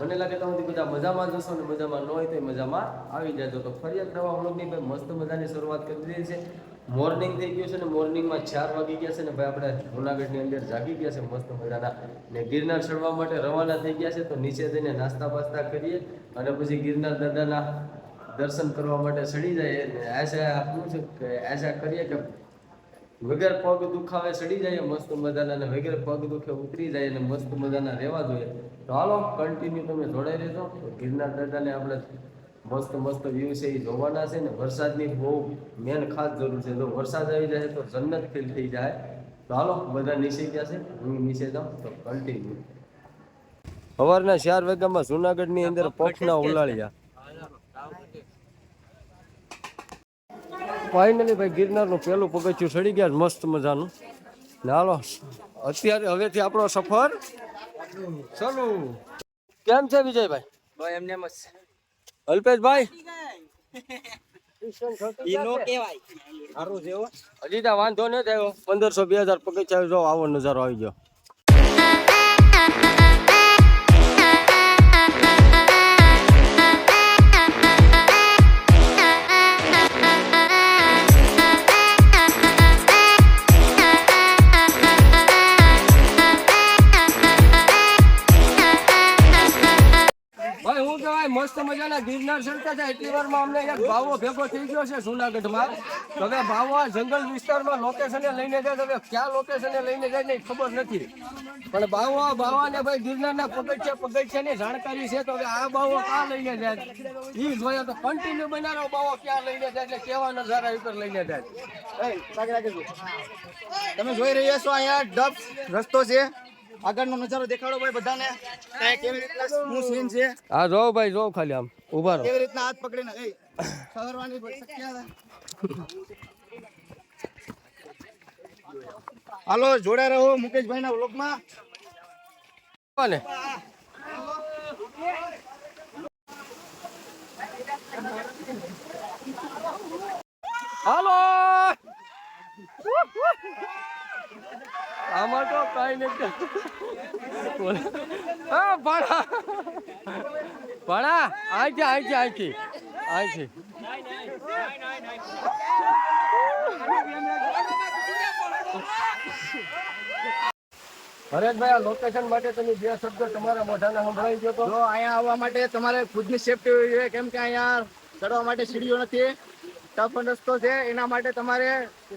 મને લાગે તો હું બધા મજામાં જશો ને મજામાં ન હોય તો મજામાં આવી જાજો. તો ફરી એક નવા વ્લોગની ભાઈ મસ્ત મજાની શરૂઆત કરી દીધી છે. મોર્નિંગ થઈ ગયું છે ને મોર્નિંગમાં ચાર વાગી ગયા છે ને ભાઈ આપણે જુનાગઢની અંદર જાગી ગયા છે મસ્ત મજાના. ને ગિરનાર ચડવા માટે રવાના થઈ ગયા છે તો નીચે જઈને નાસ્તા બાસ્તા કરીએ અને પછી ગિરનાર દાદાના દર્શન કરવા માટે ચડી જાય ને આશા શું છે કે આશા કરીએ કે વગર પગ દુખાવે ચડી જાય મસ્ત મજાના અને વગર પગ દુખે ઉતરી જાય અને મસ્ત મજાના રહેવા જોઈએ. તો હાલો કન્ટિન્યુ તમે જોડાઈ રહેજો. ગિરનાર દાદાને આપણે મસ્ત મસ્ત વ્યૂ છે એ જોવાના છે ને વરસાદની બહુ મેન ખાસ જરૂર છે. જો વરસાદ આવી જાય તો જન્નત ફીલ થઈ જાય. તો હાલો બધા નીચે ગયા છે હું નીચે જાઉં તો કન્ટિન્યુ સવારના ચાર વાગ્યામાં જુનાગઢની અંદર પક્ષના ઉલાળ્યા. ફાઇનલી ભાઈ ગિરનારનું પહેલું પગથિયું ચડી ગયા મસ્ત મજાનું. ને હાલો અત્યારે હવેથી આપણો સફર ચાલુ. કેમ છે વિજયભાઈ? ભાઈ એમને એમ જ અલ્પેશભાઈ. હજી વાંધો ન થયો. પંદરસો બે હજાર પગથિયા જો આવો નજારો આવી ગયો. જાણકારી છે, તો આ બાવો ક્યાં લઈને કન્ટિન્યુ બનાવો બાવો ક્યાં લઈને જાય એટલે કેવા ઉપર લઈને. તમે જોઈ રહ્યા છો અહીંયા ડબ રસ્તો છે. આગળનો નજારો દેખાડો ભાઈ બધાને. ત્યાં કેવી રીતના શું સીન છે? હા જો ભાઈ જો ખાલી આમ. ઊભા રહો. કેવી રીતના હાથ પકડીને? એ સવારવાની શક્યતા? હાલો જોડે રહો મુકેશભાઈ ના વ્લોગમાં. કોને? હાલો! આમાં તો કઈ નથી. હા ભણા ભણા આઈ છે આઈ છે આઈ છે આઈ છે હરેશભાઈ આ લોકેશન માટે તમે બે શબ્દ તમારા મોઢાના સંભળાઈ ગયો તો? અહીંયા આવવા માટે તમારે ખુદની સેફટી હોવી જોઈએ. કેમ કે અહીંયા ચડવા માટે સીડીઓ નથી. ટફ રસ્તો છે. એના માટે તમારે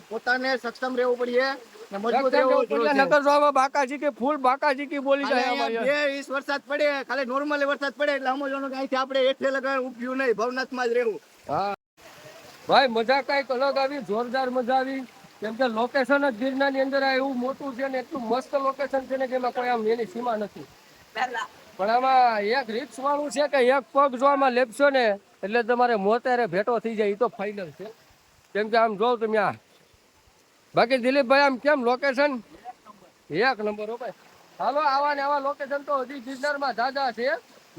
પોતાને સક્ષમ રહેવું પડે ને મજબૂત રહેવું એટલે પડે નકર જો બાકાજી કે ફૂલ બાકાજી કે બોલી જાય બે ઇંચ વરસાદ પડે ખાલી નોર્મલી વરસાદ પડે એટલે સમજવાનું કે અહીંથી આપણે હેઠે લગાડ ઉભ્યું નહીં ભવનાથમાં જ રહેવું. હા. ભાઈ મજા કંઈક અલગ આવી જોરદાર મજા આવી. કેમ કે લોકેશન જ ગિરનારની અંદર આ એવું મોટું છે ને એટલું મસ્ત લોકેશન છે ને કે એમાં કોઈ આમ એની સીમા નથી. પણ આમાં એક રિક્સ વાળું છે કે એક પગ જો આમાં લેપશો ને એટલે તમારે મોતેરે ભેટો થઈ જાય એ તો ફાઇનલ છે. કેમ કે આમ જોઉં તમે આ બાકી દિલીપભાઈ, આમ કેમ લોકેશન એક નંબર હાલો, આવા ને આવા લોકેશન તો હજી ગિરનારમાં જાજા છે.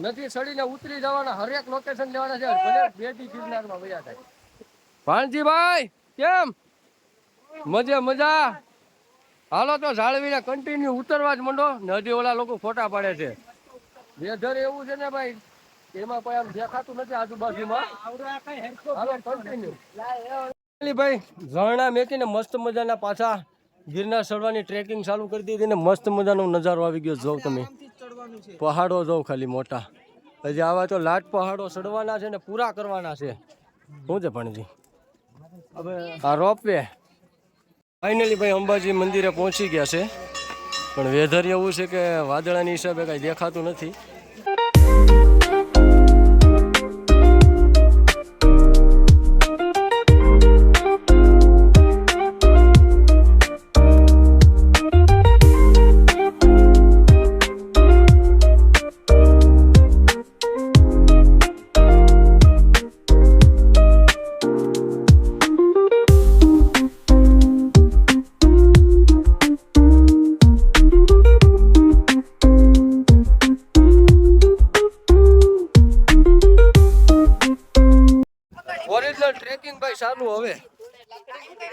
નથી સડીને ઉતરી જવાના, હરેક લોકેશન લેવાના છે. ભલે બે દી ગિરનારમાં વયા થાય ભાણજીભાઈ, કેમ? મજે, મજા. હાલો, તો જાળવીને કન્ટિન્યુ ઉતરવા જ મંડો. ને હજી ઓલા લોકો ફોટા પાડે છે. વેધર એવું છે ને ભાઈ, એમાં કોઈ આમ દેખાતું નથી આજુબાજુમાં. હાલો કન્ટિન્યુ ભાઈ ઝરણા મેકીને મસ્ત મજાના પાછા ગિરનાર ચડવાની ટ્રેકિંગ ચાલુ કરી દીધી ને મસ્ત મજાનો નજારો આવી ગયો. જોઉં તમે. પહાડો જોઉં ખાલી મોટા. હજી આવા તો લાટ પહાડો ચડવાના છે ને પૂરા કરવાના છે. શું છે ભણજી? આ રોપવે ફાઇનલી ભાઈ અંબાજી મંદિરે પહોંચી ગયા છે. પણ વેધર એવું છે કે વાદળાની હિસાબે કાંઈ દેખાતું નથી.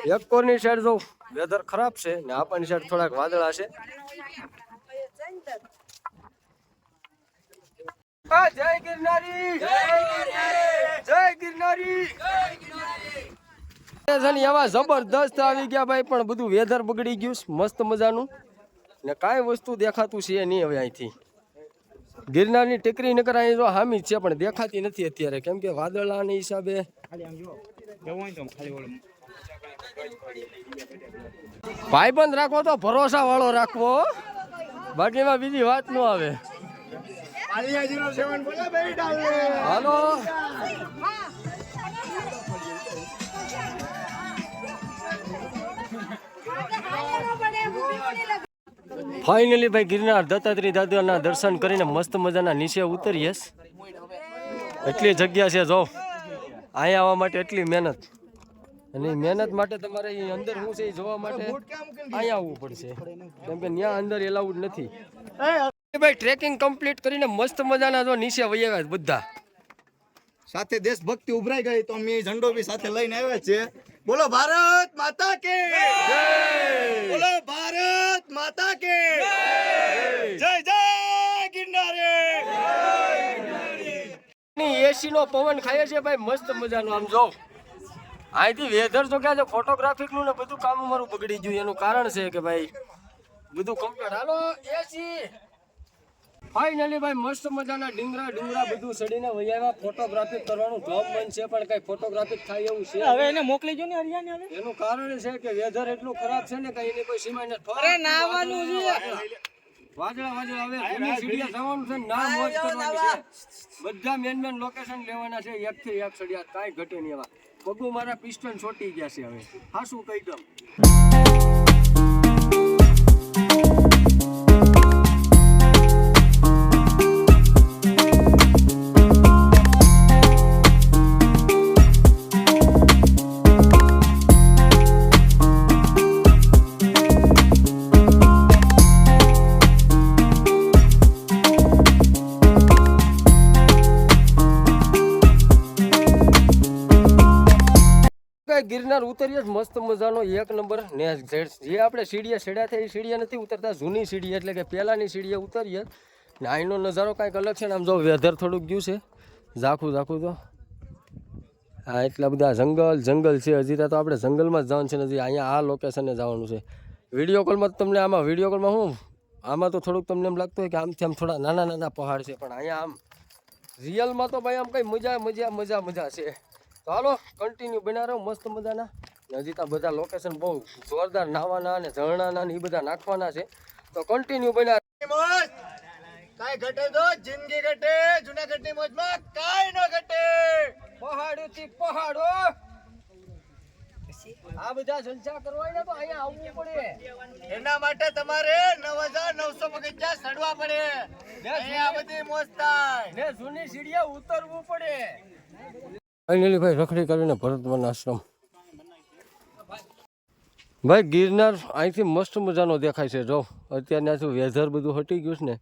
એક કોરની સાઈડ જો વેધર ખરાબ છે ને આપણી સાઈડ થોડાક વાદળા છે. જય ગિરનારી! જય ગિરનારી! એવા જબરદસ્ત આવી ગયા ભાઈ પણ બધું વેધર બગડી ગયું મસ્ત મજાનું. ને કાંઈ વસ્તુ દેખાતું છે નહીં હવે અહીંથી. ગિરનારની ટેકરી નકર અહીં જો હામી છે પણ દેખાતી નથી અત્યારે. કેમ કે વાદળાના હિસાબે ભાઈબંધ રાખવો તો ભરોસા વાળો રાખવો. બાકીમાં બીજી વાત ન આવે. હાલો. ફાઇનલી ભાઈ ગિરનાર દત્તાત્રી દાદાના દર્શન કરીને મસ્ત મજાના નીચે ઉતરીએ એટલી જગ્યા છે, જો. અહીંયા આવવા માટે એટલી મહેનત. અને મહેનત માટે તમારે એ અંદર શું છે એ જોવા માટે અહીંયા આવવું પડશે. કેમ કે ત્યાં અંદર એલાઉડ નથી. ભાઈ ટ્રેકિંગ કમ્પ્લીટ કરીને મસ્ત મજાના જો નીચે વહી આવ્યા બધા. સાથે દેશભક્તિ ઉભરાઈ ગઈ તો અમે ઝંડો બી સાથે લઈને આવ્યા છે બોલો ભારત માતા કે બોલો ભારત માતા કે જય! જય ગિરનારે! એસી નો પવન ખાય છે ભાઈ મસ્ત મજાનો આમ જો. અહીંથી વેધર તો ક્યાં છે ફોટોગ્રાફિકનું ને બધું કામ અમારું બગડી ગયું. એનું કારણ છે કે ભાઈ બધું કમ્પ્લીટ હાલો એસી ફાઇનલી ભાઈ મસ્ત મજાના ડીંગરા ડુંગરા બધું સડીને વૈયા ફોટોગ્રાફી કરવાનું જોબ મન છે પણ કઈ ફોટોગ્રાફી થાય એવું છે. હવે એને મોકલી જો ને હરિયાને હવે. એનું કારણ છે કે વેધર એટલું ખરાબ છે ને કઈ એની કોઈ સીમા નથી. અરે નાવાનું છે. વાજળા વાજળા હવે જૂની સીડિયા જવાનું છે ના મોજ કરવાની છે. બધા મેન મેન લોકેશન લેવાના છે. એક થી એક સડિયા કાંઈ ઘટે નહીં એવા. પગું મારા પિસ્ટન છોટી ગયા છે હવે. હાસું કહી દઉં? ગિરનાર ઉતરીએ જ મસ્ત મજાનો એક નંબર. ને જે આપણે સીડીએ ચડ્યા થાય એ સીડીએ નથી ઉતરતા. જૂની સીડી એટલે કે પહેલાંની સીડીએ ઉતરીએ. ને અહીંનો નજારો કાંઈક અલગ છે ને આમ જો વેધર થોડુંક ગયું છે. ઝાખું ઝાખું તો હા એટલા બધા જંગલ જંગલ છે. હજી તો આપણે જંગલમાં જ જવાનું છે ને હજી અહીંયા આ લોકેશને જવાનું છે. વીડિયો કોલમાં તમને આમાં વીડિયો કોલમાં શું આમાં તો થોડુંક તમને એમ લાગતું હોય કે આમથી આમ થોડા નાના નાના પહાડ છે, પણ અહીંયા આમ રિયલમાં તો ભાઈ આમ કંઈ મજા મજા મજા મજા છે. તો હાલો કન્ટિન્યુ બના રહો મસ્ત મજાના. હજી બધા લોકેશન બહુ જોરદાર નાવાના અને ઝરણાના ને એ બધા નાખવાના છે. તો કન્ટિન્યુ બના કાઈ ઘટે તો જિંદગી ઘટે જુનાગઢની મોજમાં કાઈ ન ઘટે. પહાડો થી પહાડો. આ બધા જલસા કરવા ને તો અહીંયા આવવું પડે. એના માટે તમારે નવ હજાર નવસો પગથિયા ચડવા પડે. આ બધી મોજ થાય. ને જૂની સીડીએ ઉતરવું પડે. ફાઇનલી ભાઈ રખડી કરીને ભરતવન આશ્રમ. ભાઈ, ગિરનાર અહીંથી મસ્ત મજાનો દેખાય છે. જો, અત્યારના શું વેધર બધું હટી ગયું છે ને,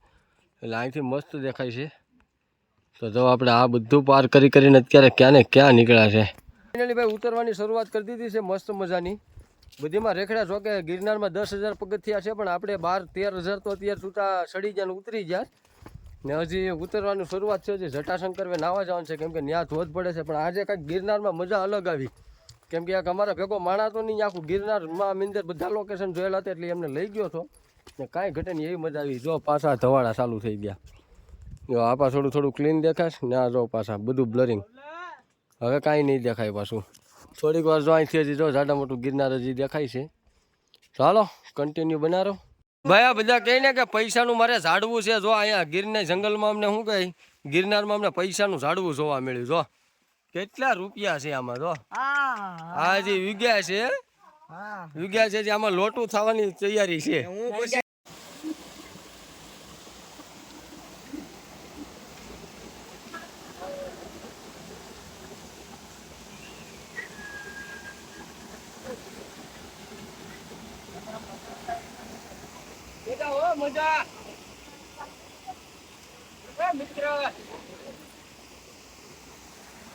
એટલે અહીંથી મસ્ત દેખાય છે. તો જો આપણે આ બધું પાર કરી કરીને અત્યારે ક્યાં ને ક્યાં નીકળ્યા છે. ફાઇનલી ભાઈ ઉતરવાની શરૂઆત કરી દીધી છે મસ્ત મજાની. બધીમાં રેખડા જો કે ગિરનારમાં દસ હજાર પગથિયા છે, પણ આપણે બાર તેર હજાર તો અત્યારે છૂટા સડી ગયા ઉતરી ગયા. ને હજી ઉતરવાની શરૂઆત છે, હજી જટાશંકર વે નાવા જવાનું છે, કેમ કે ત્યાં ધોધ પડે છે, પણ આજે કાંઈક ગિરનારમાં મજા અલગ આવી. કેમ કે એક અમારા ભેગો માણા તો નહીં આખું ગિરનારમાં મિંદર બધા લોકેશન જોયેલા હતા, એટલે એમને લઈ ગયો હતો. ને કાંઈ ઘટે એવી મજા આવી. જો પાછા ધવાડા ચાલુ થઈ ગયા. જો આ થોડું થોડું ક્લીન દેખાશ, ને આ જો પાછા બધું બ્લરિંગ હવે કાંઈ નહીં દેખાય પાછું. થોડીક વાર જો અહીંથી હજી જો જાડા મોટું ગિરનાર હજી દેખાય છે. ચાલો કન્ટિન્યુ બનારો. ભાઈ આ બધા કહે ને કે પૈસાનું મારે ઝાડવું છે. જો અહીંયા ગીરના જંગલમાં અમને શું કહે? ગિરનારમાં અમને પૈસાનું ઝાડવું જોવા મળ્યું. જો કેટલા રૂપિયા છે આમાં જો. હા. જે વિગ્યા છે વિગ્યા છે જે આમાં લોટું થવાની તૈયારી છે. મજા. મિત્ર.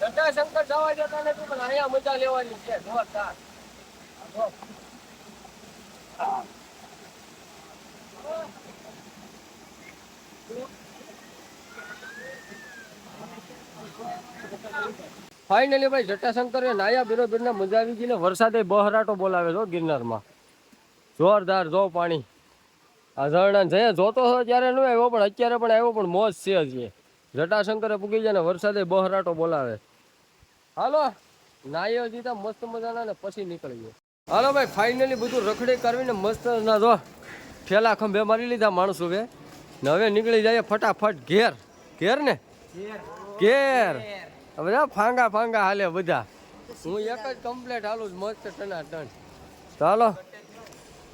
જટાશંકર જવા જતા નથી પણ અહીંયા મજા લેવાની છે. જોરદાર. ફાઇનલી ભાઈ જટાશંકરે નાયા બિરોબીરને મજા આવી ગઈ ને વરસાદે બહરાટો બોલાવે છો ગિરનારમાં. જોરદાર જો પાણી. આ ઝરણા જઈએ જોતો હતો ત્યારે ન આવ્યો પણ અત્યારે પણ આવ્યો પણ મોજ છે હજી. જટાશંકરે પૂગી જાય ને વરસાદે બહરાટો બોલાવે. હાલો નાયો તો મસ્ત મજાના ને પછી નીકળી ગયો. હાલો ભાઈ ફાઇનલી બધું રખડી કરવીને મસ્ત ના જો ઠેલા ખંભે મારી લીધા માણસો બે. ને હવે નીકળી જાય ફટાફટ ઘેર. ઘેર ને? ઘેર. બધા ફાંગા ફાંગા હાલે બધા. હું એક જ કમ્પ્લેટ હાલું મસ્ત ટના ટન ચાલો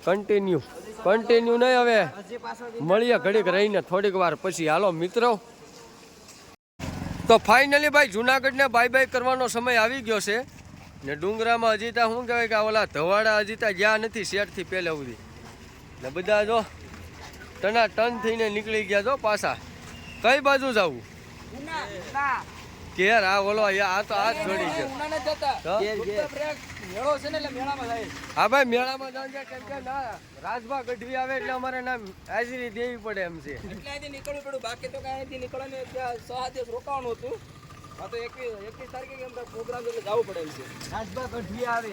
કન્ટિન્યુ કન્ટિન્યુ નહીં હવે. મળીએ ઘડીક રહીને થોડીક વાર પછી. હાલો મિત્રો. તો ફાઇનલી ભાઈ જુનાગઢને બાય બાય કરવાનો સમય આવી ગયો છે. ને ડુંગરામાં અજીતા શું કહેવાય કે આ ઓલા ધવાડા અજીતા ગયા નથી શેરથી પહેલા સુધી. ને બધા જો ટના ટન થઈને નીકળી ગયા જો પાછા. કઈ બાજુ જવું? કેર આ ઓલો આ તો આ જ છોડી ગયો હા ભાઈ મેળામાં જાણ છે કેમ કે ના રાજભા ગઢવી આવે એટલે અમારે ના હાજરી દેવી પડે એમ છે. એટલે અહીંથી નીકળવું પડ્યું. બાકી તો કાંઈ અહીંથી નીકળવાનું ત્યાં છ સાત દિવસ રોકાવાનું હતું. આ તો એકવીસ એકવીસ તારીખે કેમ પ્રોગ્રામ એટલે જવું પડે એમ છે. રાજભા ગઢવી આવે.